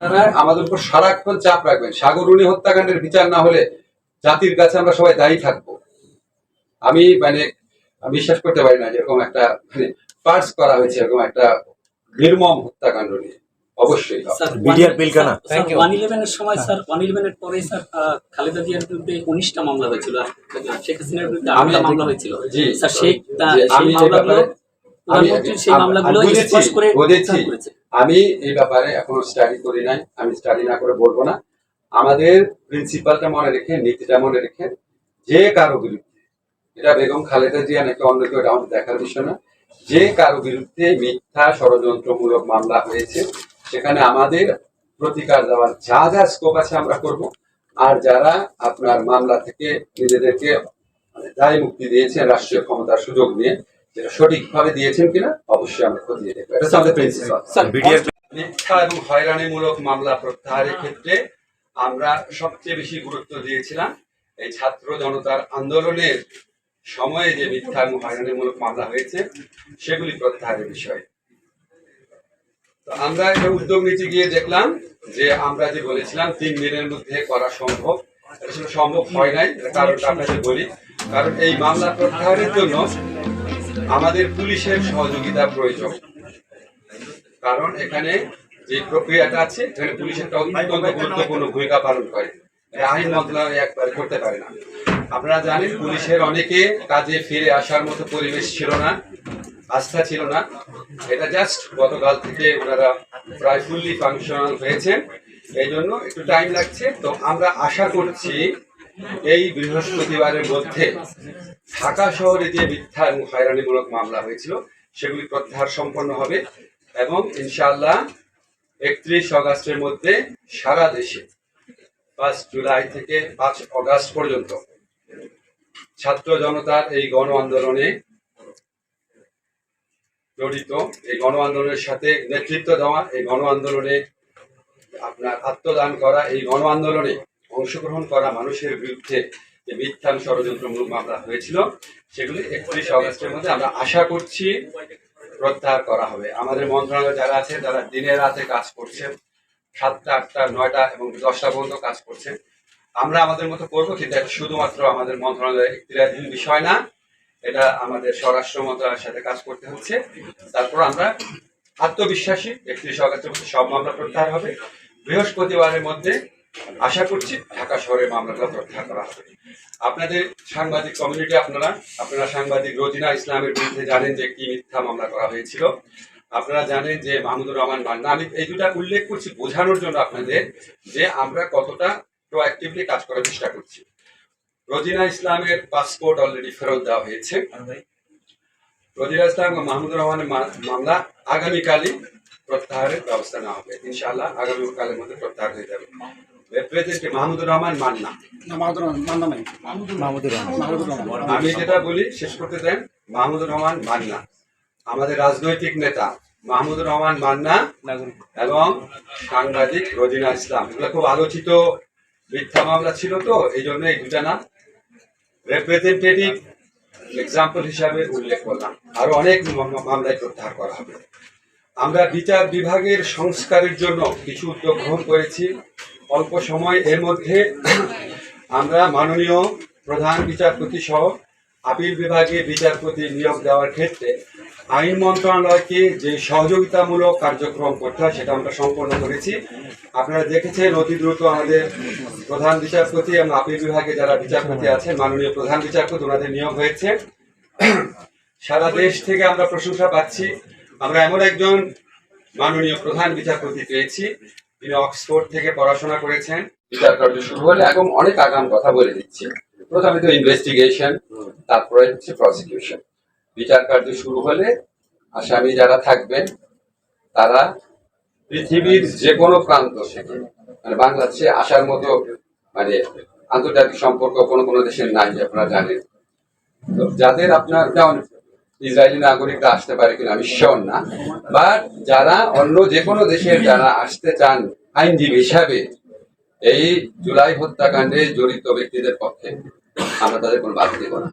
আপনারা আমাদের উপর সারাক্ষণ চাপ রাখবেন। সাগরুণী হত্যাকাণ্ডের বিচার না হলে জাতির কাছে আমরা সবাই দায়ী থাকব। আমি মানে বিশ্বাস করতে পারি না যে এরকম একটা মানে পার্স করা হয়েছে এরকম একটা নির্মম হত্যাকাণ্ড নিয়ে। অবশ্যই। স্যার বিডিআর সময় পরে স্যার খালেদা জিয়ার বিরুদ্ধে উনিশটা মামলা হয়েছিল। আর শেখ হাসিনার বিরুদ্ধে আমি আটটা মামলা হয়েছিল। স্যার সেই তা- জি, সেই আমি মামলাগুলো প্রধানমন্ত্রীর সেই মামলাগুলো স্পষ্ট করে বুঝেছি। আমি এই ব্যাপারে এখনও স্টাডি করি নাই, আমি স্টাডি না করে বলব না। আমাদের প্রিন্সিপালটা মনে রেখে, নীতিটা মনে রেখে, যে কারও বিরুদ্ধে, এটা বেগম খালেদা জিয়া নাকি অন্য কেউ, এটা আমাদের দেখার বিষয় না, যে কারও বিরুদ্ধে মিথ্যা ষড়যন্ত্রমূলক মামলা হয়েছে, সেখানে আমাদের প্রতিকার দেওয়ার যা যা স্কোপ আছে আমরা করব। আর যারা আপনার মামলা থেকে নিজেদেরকে মানে দায় মুক্তি দিয়েছেন রাষ্ট্রীয় ক্ষমতার সুযোগ নিয়ে যেটা সঠিকভাবে দিয়েছেন কিনা অবশ্যই আমরা খতিয়ে দেখব এটা আমাদের প্রিন্সিপাল মিথ্যা এবং হয়রানিমূলক মামলা প্রত্যাহারের ক্ষেত্রে আমরা সবচেয়ে বেশি গুরুত্ব দিয়েছিলাম এই ছাত্র জনতার আন্দোলনের সময়ে যে মিথ্যা এবং হয়রানিমূলক মামলা হয়েছে সেগুলি প্রত্যাহারের বিষয়ে। তো আমরা একটা উদ্যোগ নিতে গিয়ে দেখলাম যে আমরা যে বলেছিলাম তিন দিনের মধ্যে করা সম্ভব। এটা সম্ভব হয় নাই কারণটা আপনাকে বলি। কারণ এই মামলা প্রত্যাহারের জন্য আমাদের পুলিশের সহযোগিতা প্রয়োজন। কারণ এখানে যে প্রক্রিয়াটা আছে, এখানে পুলিশ একটা অত্যন্ত গুরুত্বপূর্ণ ভূমিকা পালন করে। আইন মন্ত্রণালয় একবার করতে পারে না। আপনারা জানেন, পুলিশের অনেকে কাজে ফিরে আসার মতো পরিবেশ ছিল না, আস্থা ছিল না। এটা জাস্ট গতকাল থেকে ওনারা প্রায় ফুললি ফাংশনাল হয়েছেন। এই জন্য একটু টাইম লাগছে। তো আমরা আশা করছি এই বৃহস্পতিবারের মধ্যে ঢাকা শহরে যে মিথ্যা এবং হয়রানিমূলক মামলা হয়েছিল, সেগুলি প্রত্যাহার সম্পন্ন হবে এবং ইনশাআল্লাহ একত্রিশ অগাস্টের মধ্যে সারা দেশে পাঁচ জুলাই থেকে পাঁচ অগাস্ট পর্যন্ত ছাত্র জনতার এই গণ আন্দোলনে জড়িত, এই গণ আন্দোলনের সাথে নেতৃত্ব দেওয়া, এই গণ আন্দোলনে আপনার আত্মদান করা, এই গণ আন্দোলনে অংশগ্রহণ করা মানুষের বিরুদ্ধে যে মিথ্যা ষড়যন্ত্রমূলক মামলা হয়েছিল, সেগুলি একত্রিশ অগস্টের মধ্যে আমরা আশা করছি প্রত্যাহার করা হবে। আমাদের মন্ত্রণালয় যারা আছে, তারা দিনে রাতে কাজ করছেন সাতটা, আটটা, নয়টা এবং দশটা পর্যন্ত কাজ করছেন আমরা আমাদের মতো করব, কিন্তু এটা শুধুমাত্র আমাদের মন্ত্রণালয়ের একটিরাধীন বিষয় না, এটা আমাদের স্বরাষ্ট্র মন্ত্রণালয়ের সাথে কাজ করতে হচ্ছে। তারপর আমরা আত্মবিশ্বাসী, একত্রিশ অগস্টের মধ্যে সব মামলা প্রত্যাহার হবে। বৃহস্পতিবারের মধ্যে আশা করছি ঢাকা শহরের মামলাগুলো প্রত্যাহার করা হবে। আপনাদের সাংবাদিক কমিউনিটি আপনারা আপনারা সাংবাদিক রোজিনা ইসলামের বিরুদ্ধে জানেন যে কি মিথ্যা মামলা করা হয়েছিল। আপনারা জানেন যে মাহমুদুর রহমান মান্না। আমি এই দুটা উল্লেখ করছি বোঝানোর জন্য আপনাদের যে আমরা কতটা প্রোঅ্যাক্টিভলি কাজ করার চেষ্টা করছি। রোজিনা ইসলামের পাসপোর্ট অলরেডি ফেরত দেওয়া হয়েছে। রোজিনা ইসলাম ও মাহমুদুর রহমানের মামলা আগামীকালই প্রত্যাহারের ব্যবস্থা নেওয়া হবে। ইনশাআল্লাহ আগামীকালের মধ্যে প্রত্যাহার হয়ে যাবে। রিপ্রেজেন্টেটিভ মাহমুদুর রহমান মান্না আমি যেটা বলি শেষ করতে দেন মাহমুদুর রহমান মান্না আমাদের রাজনৈতিক নেতা মাহমুদুর রহমান মান্না এবং সাংবাদিক রোজিনা ইসলাম। এগুলো খুব আলোচিত মিথ্যা মামলা ছিল তো এই জন্য এই দুটা নাম রিপ্রেজেন্টেটিভ এক্সাম্পল হিসাবে উল্লেখ করলাম। আরও অনেক মামলায় প্রত্যাহার করা হবে। আমরা বিচার বিভাগের সংস্কারের জন্য কিছু উদ্যোগ গ্রহণ করেছি। অল্প সময় এর মধ্যে আমরা মাননীয় প্রধান বিচারপতি সহ আপিল বিভাগে বিচারপতি নিয়োগ দেওয়ার ক্ষেত্রে আইন মন্ত্রণালয়কে যে সহযোগিতামূলক কার্যক্রম করতে হয় সেটা আমরা সম্পন্ন করেছি। আপনারা দেখেছেন অতি দ্রুত আমাদের প্রধান বিচারপতি এবং আপিল বিভাগে যারা বিচারপতি আছেন, মাননীয় প্রধান বিচারপতি, ওনাদের নিয়োগ হয়েছে। সারা দেশ থেকে আমরা প্রশংসা পাচ্ছি। আমরা এমন একজন মাননীয় প্রধান বিচারপতি পেয়েছি তিনি অক্সফোর্ড থেকে পড়াশোনা করেছেন। বিচার কার্য শুরু হলে এবং অনেক আগাম কথা বলে দিচ্ছি। প্রথমে তো ইনভেস্টিগেশন তারপরে হচ্ছে প্রসিকিউশন বিচার কার্য শুরু হলে আসামি যারা থাকবেন, তারা পৃথিবীর যে কোনো প্রান্ত থেকে মানে বাংলাদেশে আসার মতো মানে আন্তর্জাতিক সম্পর্ক কোনো কোনো দেশের নাই, আপনারা জানেন। যাদের আপনার ইসরায়েলি নাগরিকরা আসতে পারে কিনা, আমি না। বাট যারা অন্য যে কোনো দেশের যারা আসতে চান, আইনজীবী হিসাবে, এই জুলাই হত্যাকাণ্ডে জড়িত ব্যক্তিদের পক্ষে আমরা তাদের কোনো বাদ দেব না।